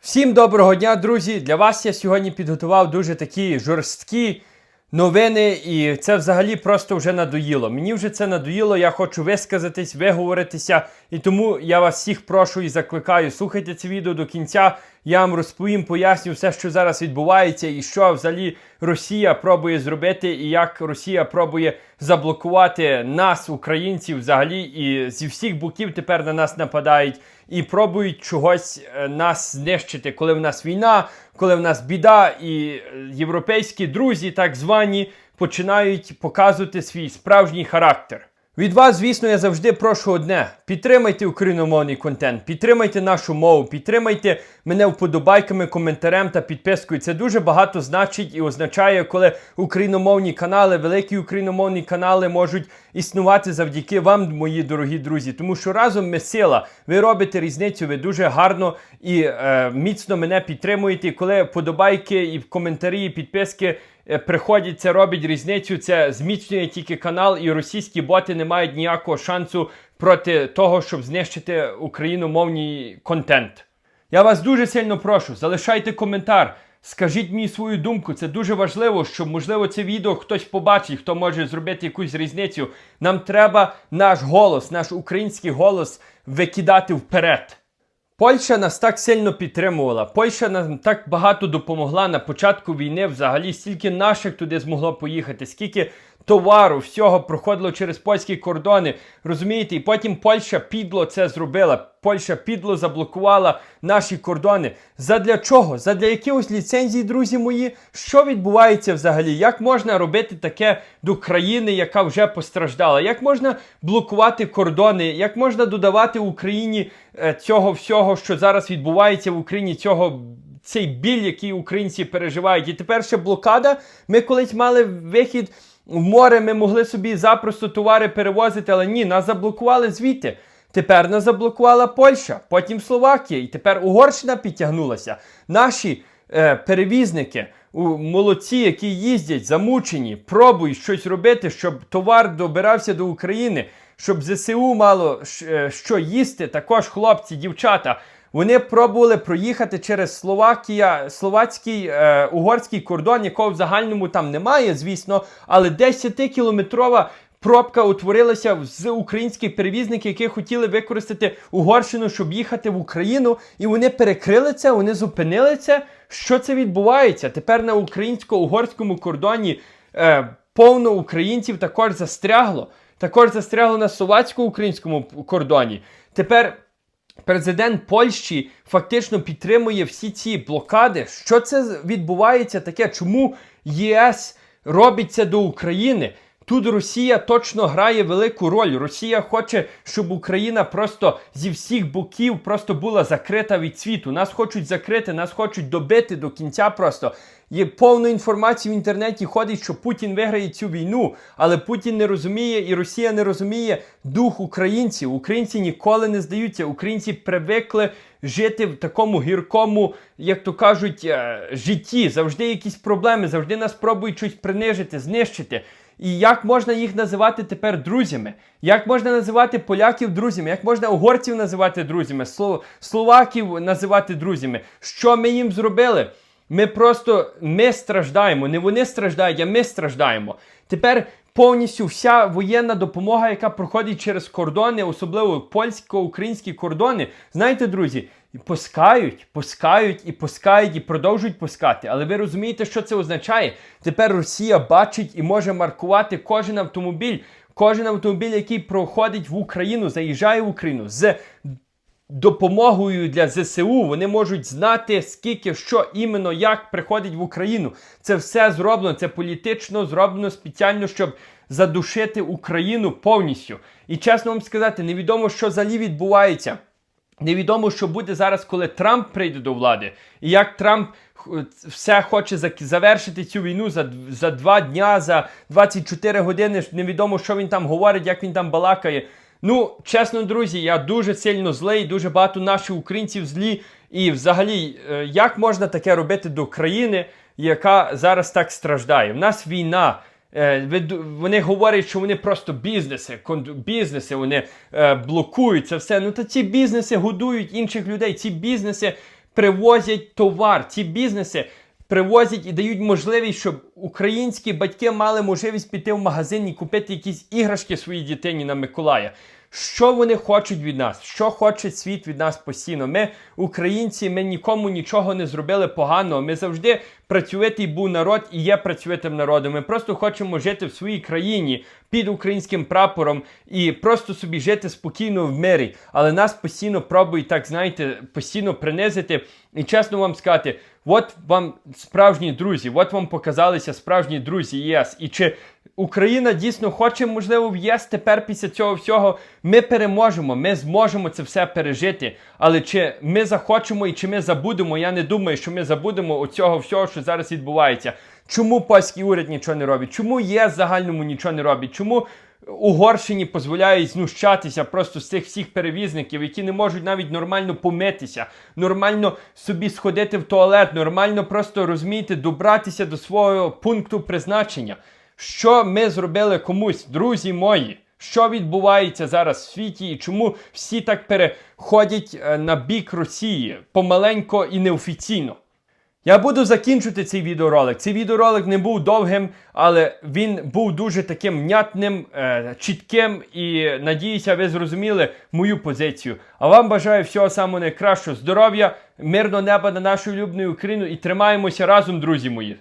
Всім доброго дня, друзі! Для вас я сьогодні підготував дуже такі жорсткі новини, і це взагалі просто вже надоїло. Мені вже це надоїло, я хочу висказатись, виговоритися. І тому я вас всіх прошу і закликаю. Слухайте це відео до кінця. Я вам розповім, поясню все, що зараз відбувається, і що взагалі Росія пробує зробити, і як Росія пробує заблокувати нас, українців, взагалі, і зі всіх боків тепер на нас нападають і пробують чогось е, нас знищити, коли в нас війна, коли в нас біда, і е, європейські друзі, так звані, починають показувати свій справжній характер. Від вас, звісно, я завжди прошу одне: підтримайте україномовний контент, підтримайте нашу мову, підтримайте мене вподобайками, коментарем та підпискою. Це дуже багато значить і означає, коли україномовні канали, великі україномовні канали можуть існувати завдяки вам, мої дорогі друзі. Тому що разом ми сила. Ви робите різницю, ви дуже гарно і е, міцно мене підтримуєте. І Коли вподобайки і коментарі, і підписки приходять, це робить різницю. Це зміцнює тільки канал, і російські боти не мають ніякого шансу проти того, щоб знищити україномовний контент. Я вас дуже сильно прошу, залишайте коментар. Скажіть мені свою думку, це дуже важливо, щоб, можливо, це відео хтось побачить, хто може зробити якусь різницю. Нам треба наш голос, наш український голос викидати вперед. Польща нас так сильно підтримувала. Польща нам так багато допомогла на початку війни. Взагалі, стільки наших туди змогло поїхати, скільки товару, всього проходило через польські кордони. Розумієте, і потім Польща підло це зробила. Польща підло заблокувала наші кордони. Задля чого? Задля якихось ліцензій, друзі мої. Що відбувається взагалі? Як можна робити таке до країни, яка вже постраждала? Як можна блокувати кордони? Як можна додавати Україні е, цього всього, що зараз відбувається в Україні, цього цей біль, який українці переживають? І тепер ще блокада. Ми колись мали вихід. В море ми могли собі запросто товари перевозити, але ні, нас заблокували звідти. Тепер нас заблокувала Польща, потім Словакія, і тепер Угорщина підтягнулася. Наші е, перевізники, молодці, які їздять, замучені, пробують щось робити, щоб товар добирався до України, щоб ЗСУ мало е, що їсти. Також хлопці, дівчата. Вони пробували проїхати через Словакія, словацький е, угорський кордон, якого в загальному там немає, звісно, але 10-кілометрова пробка утворилася з українських перевізників, які хотіли використати Угорщину, щоб їхати в Україну, і вони перекрили це, вони зупинили це. Що це відбувається? Тепер на українсько-угорському кордоні е, повно українців також застрягло. Також застрягло на словацько-українському кордоні. Тепер. Президент Польщі фактично підтримує всі ці блокади. Що це відбувається таке? Чому ЄС робить це до України? Тут Росія точно грає велику роль. Росія хоче, щоб Україна просто зі всіх боків просто була закрита від світу. Нас хочуть закрити, нас хочуть добити до кінця. Просто є повно інформації в інтернеті. Ходить, що Путін виграє цю війну, але Путін не розуміє і Росія не розуміє дух українців. Українці ніколи не здаються. Українці привикли жити в такому гіркому, як то кажуть, е, житті. Завжди якісь проблеми, завжди нас пробують щось принижити, знищити. І як можна їх називати тепер друзями? Як можна називати поляків друзями? Як можна угорців називати друзями, словаків називати друзями? Що ми їм зробили? Ми просто ми страждаємо. Не вони страждають, а ми страждаємо. Тепер повністю вся воєнна допомога, яка проходить через кордони, особливо польсько-українські кордони. Знаєте, друзі, пускають, пускають і пускають, і продовжують пускати. Але ви розумієте, що це означає? Тепер Росія бачить і може маркувати кожен автомобіль. Кожен автомобіль, який проходить в Україну, заїжджає в Україну з допомогою для ЗСУ, вони можуть знати, скільки, що іменно, як приходить в Україну. Це все зроблено, це політично зроблено спеціально, щоб задушити Україну повністю. І чесно вам сказати, невідомо, що взагалі відбувається. Невідомо, що буде зараз, коли Трамп прийде до влади, і як Трамп все хоче завершити цю війну за за два дня, за 24 години. Невідомо, що він там говорить, як він там балакає. Ну, чесно, друзі, я дуже сильно злий, дуже багато наших українців злі. І взагалі, е, як можна таке робити до країни, яка зараз так страждає? В нас війна. Е, вони говорять, що вони просто бізнеси, бізнеси вони е, блокують це все. Ну та ці бізнеси годують інших людей. Ці бізнеси привозять товар. Ці бізнеси привозять і дають можливість, щоб українські батьки мали можливість піти в магазин і купити якісь іграшки своїй дитині на Миколая. Що вони хочуть від нас? Що хоче світ від нас постійно? Ми, українці, ми нікому нічого не зробили поганого. Ми завжди працьовитий був народ і є працьовитим народом. Ми просто хочемо жити в своїй країні під українським прапором і просто собі жити спокійно в мирі. Але нас постійно пробують так, знаєте, постійно принизити. І чесно вам сказати, от вам справжні друзі, от вам показалися справжні друзі ЄС. І чи Україна дійсно хоче, можливо, в ЄС тепер після цього всього ми переможемо, ми зможемо це все пережити. Але чи ми захочемо і чи ми забудемо, я не думаю, що ми забудемо оцього всього, що зараз відбувається. Чому польський уряд нічого не робить? Чому ЄС загальному нічого не робить? Чому Угорщині дозволяють знущатися просто з цих всіх перевізників, які не можуть навіть нормально помитися, нормально собі сходити в туалет, нормально просто розумієте, добратися до свого пункту призначення. Що ми зробили комусь, друзі мої? Що відбувається зараз в світі і чому всі так переходять е, на бік Росії помаленько і неофіційно? Я буду закінчувати цей відеоролик. Цей відеоролик не був довгим, але він був дуже таким м'ятним, е, чітким і надіюся, ви зрозуміли мою позицію. А вам бажаю всього самого найкращого здоров'я, мирного неба на нашу улюблену Україну і тримаємося разом, друзі мої.